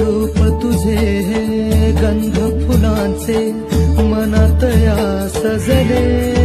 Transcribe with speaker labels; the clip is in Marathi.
Speaker 1: रूप तुझे हे गंध फुलांचे मनात या सजले.